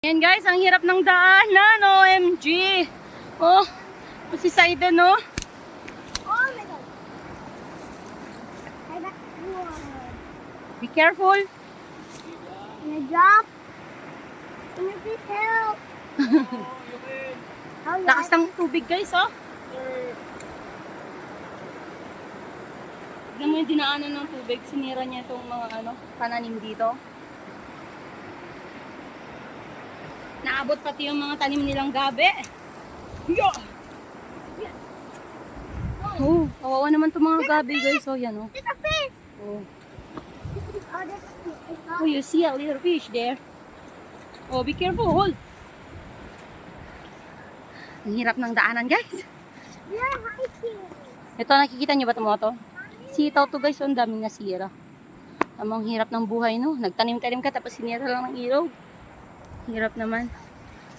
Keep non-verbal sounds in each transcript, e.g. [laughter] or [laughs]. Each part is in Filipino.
Ayan guys, ang hirap ng daanan, OMG. Oh, si Saiden, no? Oh my god. I got. Be careful. Can I drop? Can you please help? [laughs] oh. Lakas ng tubig guys, oh. Tignan mo yung dinaanan ng tubig. Sinira niya itong mga ano, pananim dito. Naabot pati yung mga tanim nilang gabi. Yeah. Oh, kawawa naman itong mga gabi guys. Oh, yan oh. It's a fish. Oh. Oh, oh, you see a little fish there. Oh, be careful. Hold. Ang hirap ng daanan guys. Hiking. Ito, nakikita niyo ba ito to? Sitaw to guys, oh, ang daming nasira. Amang hirap ng buhay, no? Nagtanim-tanim ka, tapos sinira lang ng ilaw. Hirap naman.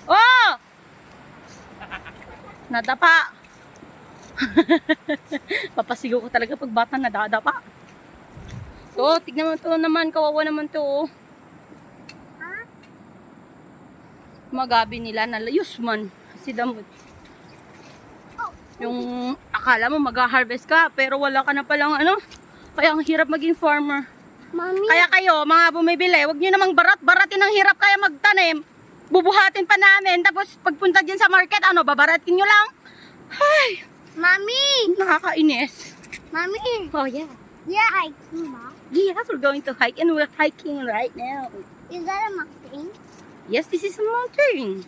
Oh! Nadapa! [laughs] Papasigaw ko talaga pag bata nadadapa. So, tignan mo to naman, kawawa naman to, oh. Magabi nila, nalayos man. Si Damot. Yung akala mo mag-harvest ka, pero wala ka na palang ano. Kaya ang hirap maging farmer. Mommy. Kaya kayo, mga bumibili, wag niyo namang barat-baratin ang hirap kaya magtanim. Bubuhatin pa namin, tapos pagpunta din sa market, ano, babaratin nyo lang. Ay, Mommy. nakakainis. Mommy. Oh yeah. You're hiking, Mom. Yes, we're going to hike and we're hiking right now. Is that a mountain? Yes, this is a mountain.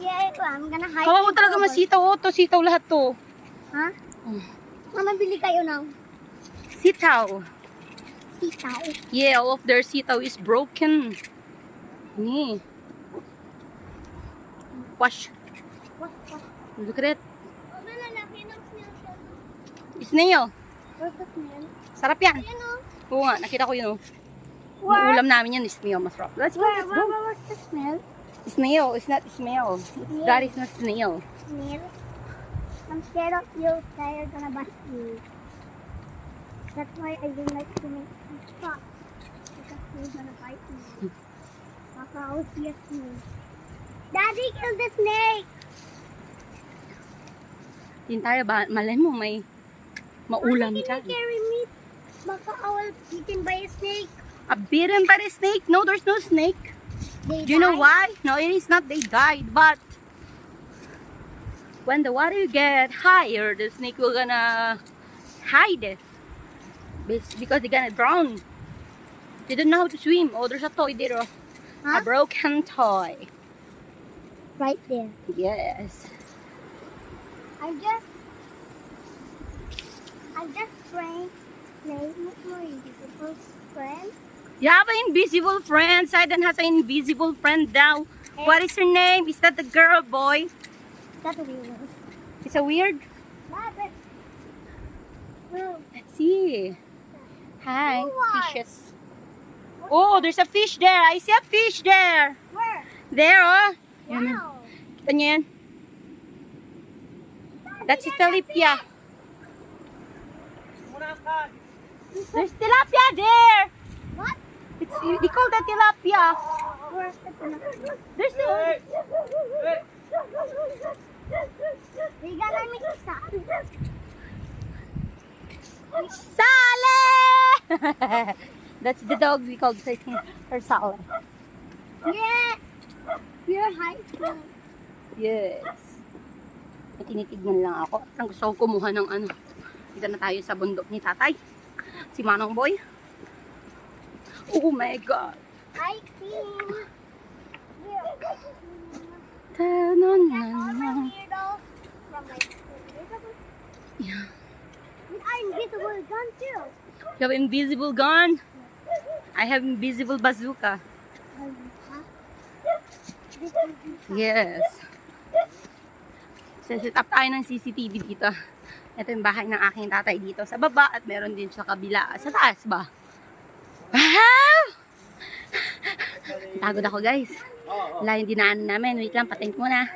Yeah, I'm gonna hike. Kawawa talaga over. masitaw, oh, to sitaw lahat to. Ha? Oh. Mama, bili kayo ng Sitaw. Sitaw. Yeah, all of their sitaw is broken. Nee. Wash. What? Look at it. Snail? Sarap yan. Oo nga, nakita ko yun. Oh. Yung ulam namin yan, snail. Masarap. Let's go, let's go. was the snail? Snail. It's not snail. It's. That is not snail. Snail? I'm scared of you. They're gonna bite you. That's why I don't like to make shots. Because they're gonna bite me. Baka I'll see a snake. Daddy, kill the snake! Din tayo ba? Malay mo, may maulam can dyan. you carry me? Baka I will eaten by a snake. A bitten by the snake? No, there's no snake. They Do you know why? No, it is not they died, but when the water get higher, the snake will gonna hide it. Because they're gonna drown. They don't know how to swim. Oh, there's a toy there. oh. A broken toy. Right there. Yes. I just, I just praying, playing with my beautiful friend. You have an invisible friend. Saiden has an invisible friend now. Eh? What is her name? Is that the girl, boy? That's a weird. It's a weird. Well, Let's see. Hi, fishes. Oh, there's a fish there. I see a fish there. where? There, oh. Wow. Kita niyo yan? That's tilapia. There's tilapia there. What? It's, they call that tilapia? There's [laughs] That's the dog we called her Sale. Yes. We're hiking. Yes. May tinitignan lang ako. Ang gusto ko kumuha ng ano. Dito na tayo sa bundok ni tatay. Si Manong Boy. Oh my God. Hiking. Invisible. Yeah. Our invisible gun too. You have invisible gun. I have invisible bazooka. Yes. Set up tayo ng CCTV dito. Ito yung bahay ng aking tatay dito sa baba at meron din sa kabila. Sa taas ba? Wow! Pagod ako guys. Wala yung dinaanan namin. Wait lang, patent muna.